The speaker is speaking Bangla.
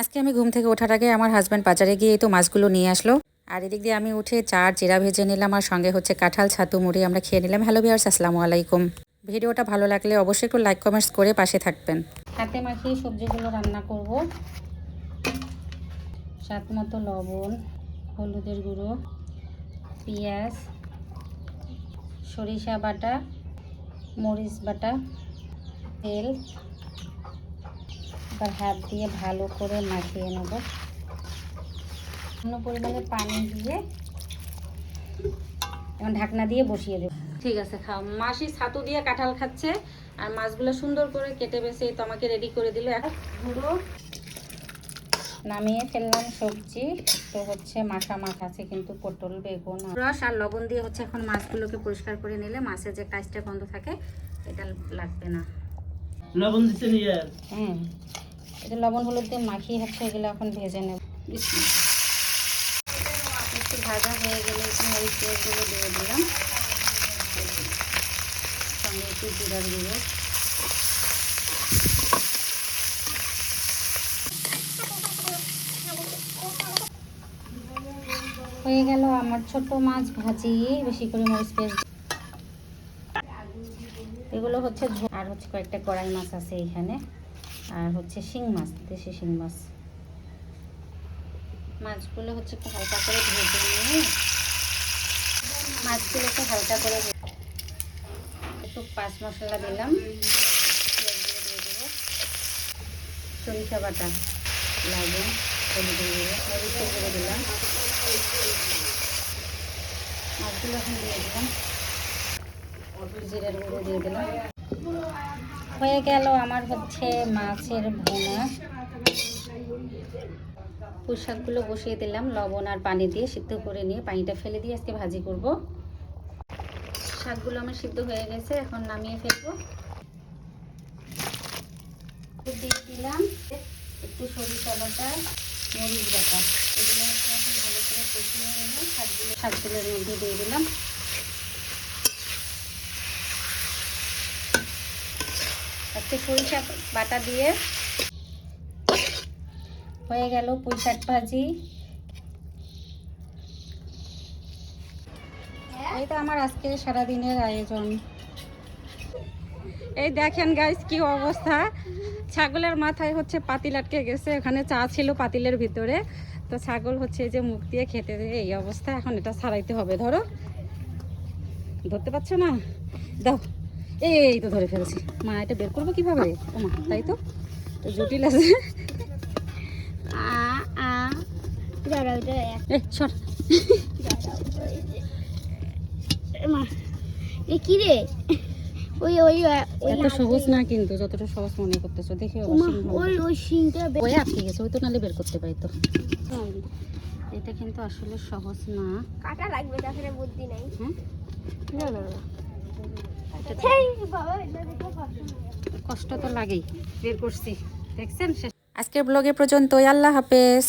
আজকে আমি ঘুম থেকে ওঠার আগে আমার হাজব্যান্ড বাজারে গিয়ে তো মাছগুলো নিয়ে আসলো। আর এদিক দিয়ে আমি উঠে চার জিরা ভেজে নিলাম আর সঙ্গে হচ্ছে কাঁঠাল, ছাতু, মুড়ি আমরা খেয়ে নিলাম। হ্যালো বিয়ার্স আসসালামু আলাইকুম। ভিডিওটা ভালো লাগলে অবশ্যই একটু লাইক কমেন্টস করে পাশে থাকবেন। হাতে মাখিয়ে সবজিগুলো রান্না করব। স্বাদ মতো লবণ, হলুদের গুঁড়ো, পেঁয়াজ, সরিষা বাটা, মরিচ বাটা, তেল এবার হাত দিয়ে ভালো করে মাখিয়ে নেব। অন্য পরিমাণে পানি দিয়ে এখন ঢাকনা দিয়ে বসিয়ে দেব। ঠিক আছে খাও। মাসি ছাতু দিয়ে কাঁঠাল খাচ্ছে আর মাছগুলো সুন্দর করে কেটে বেছে তো আমাকে রেডি করে দিল। এখন গুঁড়ো নামিয়ে ফেললাম সবজি। তো হচ্ছে মাখা মাখা আছে কিন্তু পটল বেগুন রস আর লবণ দিয়ে হচ্ছে এখন মাছগুলোকে পরিষ্কার করে নিলে মাছের যে কাজটা বন্ধ থাকে এটা লাগবে না। লবণ দিচ্ছেন ইয়ার হুম এটা লবণ হলুদ দিয়ে মাখিয়ে হচ্ছে এগুলো এখন ভেজে নেব। একটু ভাজা হয়ে গেলে একটু মরিচ পেঁয়াজগুলো দিয়ে দিলাম। সঙ্গে একটু জিরার গুঁড়ো হয়ে গেল আমার ছোট মাছ ভাজি। বেশি করে মরিচ পেঁয়াজ এগুলো হচ্ছে আর হচ্ছে কয়েকটা কড়াই মাছ আছে এখানে আর হচ্ছে শিং মাছ, দেশি শিং মাছ। মাছগুলো হচ্ছে একটু হালকা করে ভেজে নিয়ে, মাছগুলোকে হালকা করে একটু পাঁচ মশলা দিলাম। সরিষা বাটা হলুদের গুঁড়ো দিলাম। মাছগুলো এখন দিয়ে দিলাম। জিরের গুঁড়ো দিয়ে দিলাম। হয়ে গেল আমার হচ্ছে মাছের ভুনা। পুঁই শাকগুলো বসিয়ে দিলাম, লবণ আর পানি দিয়ে সিদ্ধ করে নিয়ে পানিটা ফেলে দিয়ে আজকে ভাজি করব। শাকগুলো আমার সিদ্ধ হয়ে গেছে, এখন নামিয়ে ফেলব। দিয়ে দিলাম একটু সরিষা বাটা, মরিচ বাটা। এগুলো ভালো করে কষিয়ে নিয়ে শাকগুলো শাকগুলোর মধ্যে দিয়ে দিলাম। একটু সরিষা বাটা দিয়ে হয়ে গেল পুঁই ভাজি। এই তো আমার আজকে সারাদিনের আয়োজন। এই দেখেন গাইস কি অবস্থা। ছাগলের মাথায় হচ্ছে পাতিল আটকে গেছে, ওখানে চা ছিল পাতিলের ভিতরে। তো ছাগল হচ্ছে যে মুখ দিয়ে খেতে এই অবস্থা। এখন এটা ছাড়াইতে হবে, ধরো। ধরতে পারছ না? দাও। এই তো ধরে ফেলছি। মা এটা বের করব কীভাবে? ও মা তাই তো? তো জটিল আছে। সর। কি রে? ওই ওই এত সহজ না কিন্তু যতটা সহজ মনে করতেছো দেখে ওই ওই শিংটা বে- ওই আটকে গেছে ওই তো নালে বের করতে পারি তো। এটা কিন্তু আসলে সহজ না। কাটা লাগবে তাছাড়া বুদ্ধি নাই। হ্যাঁ না না। কষ্ট তো লাগেই বের করছি। দেখছেন? আজকের ব্লগে পর্যন্ত আল্লাহ হাফেজ।